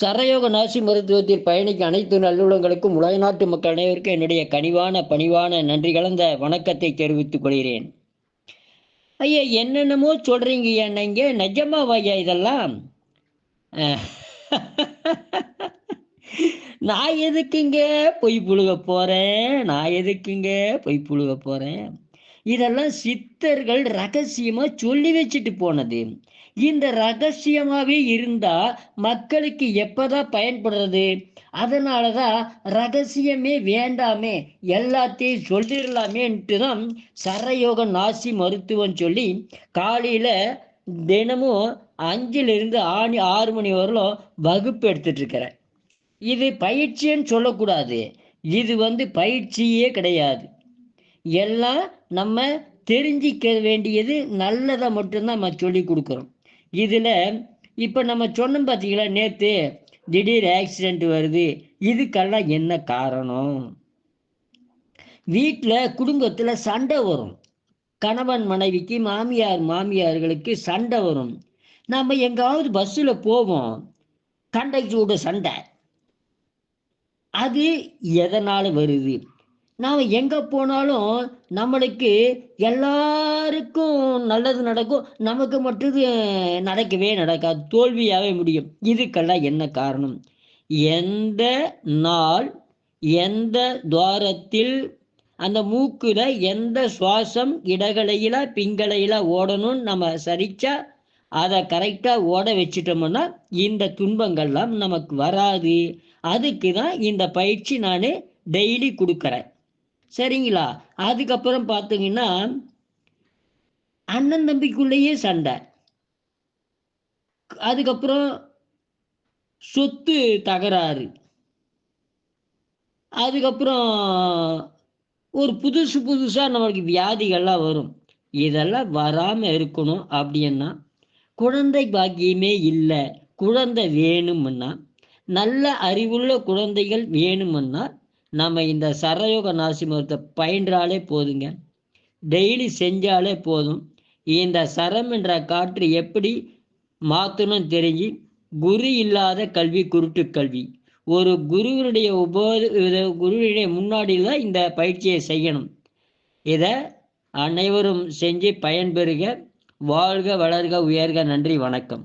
சரயோக நாசி மருத்துவத்தில் பயணிக்க அனைத்து நல்லுள்ளங்களுக்கும் உலக நாட்டு மக்கள் அனைவருக்கும் என்னுடைய கனிவான பணிவான நன்றி கலந்த வணக்கத்தை தெரிவித்துக் கொள்கிறேன். ஐயா என்னென்னமோ சொல்றீங்க என்னங்க நிஜமாவாய்யா இதெல்லாம்? நான் எதுக்குங்க பொய் புழுக போறேன்? நான் எதுக்குங்க பொய் புழுக போறேன்? இதெல்லாம் சித்தர்கள் ரகசியமாக சொல்லி வச்சுட்டு போனது. இந்த ரகசியமாகவே இருந்தால் மக்களுக்கு எப்போதான் பயன்படுறது? அதனாலதான் ரகசியமே வேண்டாமே எல்லாத்தையும் சொல்லிடலாமேன்ட்டு தான் சரயோக நாசி மருத்துவம் சொல்லி காலையில் தினமும் அஞ்சிலிருந்து ஆணி ஆறு மணி வரலும் வகுப்பு எடுத்துட்ருக்கிறேன் இது பயிற்சின்னு சொல்லக்கூடாது. இது வந்து பயிற்சியே கிடையாது. எல்லாம் நம்ம தெரிஞ்சிக்க வேண்டியது நல்லதை மட்டும்தான் நம்ம சொல்லி கொடுக்குறோம். இதில் இப்போ நம்ம சொன்னோம் பார்த்தீங்களா நேற்று திடீர் ஆக்சிடெண்ட் வருது. இதுக்கெல்லாம் என்ன காரணம்? வீட்டில் குடும்பத்தில் சண்டை வரும். கணவன் மனைவிக்கு மாமியார் மாமியார்களுக்கு சண்டை வரும். நம்ம எங்காவது பஸ்ஸில் போவோம். கண்டக்டரோட சண்டை. அது எதனால் வருது? நாம் எங்கே போனாலும் நம்மளுக்கு எல்லாருக்கும் நல்லது நடக்கும். நமக்கு மட்டும் நடக்கவே நடக்காது. தோல்வியாகவே முடியும். இதுக்கெல்லாம் என்ன காரணம்? எந்த நாள் எந்த துவாரத்தில் அந்த மூக்குல எந்த சுவாசம் இடகலையில பிங்கலையில ஓடணும்னு நம்ம சரிச்சா அதை கரெக்டாக ஓட வச்சிட்டோம்னா இந்த துன்பங்கள்லாம் நமக்கு வராது. அதுக்கு தான் இந்த பயிற்சி நான் டெய்லி கொடுக்குறேன். சரிங்களா? அதுக்கப்புறம் பார்த்தீங்கன்னா அண்ணன் தம்பிக்குள்ளேயே சண்டை. அதுக்கப்புறம் சொத்து தகராறு. அதுக்கப்புறம் ஒரு புதுசு புதுசாக நம்மளுக்கு வியாதிகள்லாம் வரும். இதெல்லாம் வராமல் இருக்கணும் அப்படின்னா குழந்தை பாக்கியமே இல்லை. குழந்தை வேணும்னா நல்ல அறிவுள்ள குழந்தைகள் வேணும்னா நம்ம இந்த சரயோக நாசி மருத்துவத்தை பயின்றாலே போதுங்க. டெய்லி செஞ்சாலே போதும். இந்த சரம் என்ற காற்று எப்படி மாற்றணும் தெரிஞ்சு குரு இல்லாத கல்வி குருட்டு கல்வி. ஒரு குருவினுடைய உபோ குருவினுடைய முன்னாடி தான் இந்த பயிற்சியை செய்யணும். இதை அனைவரும் செஞ்சு பயன்பெறுக. வாழ்க வளர்க உயர்க. நன்றி வணக்கம்.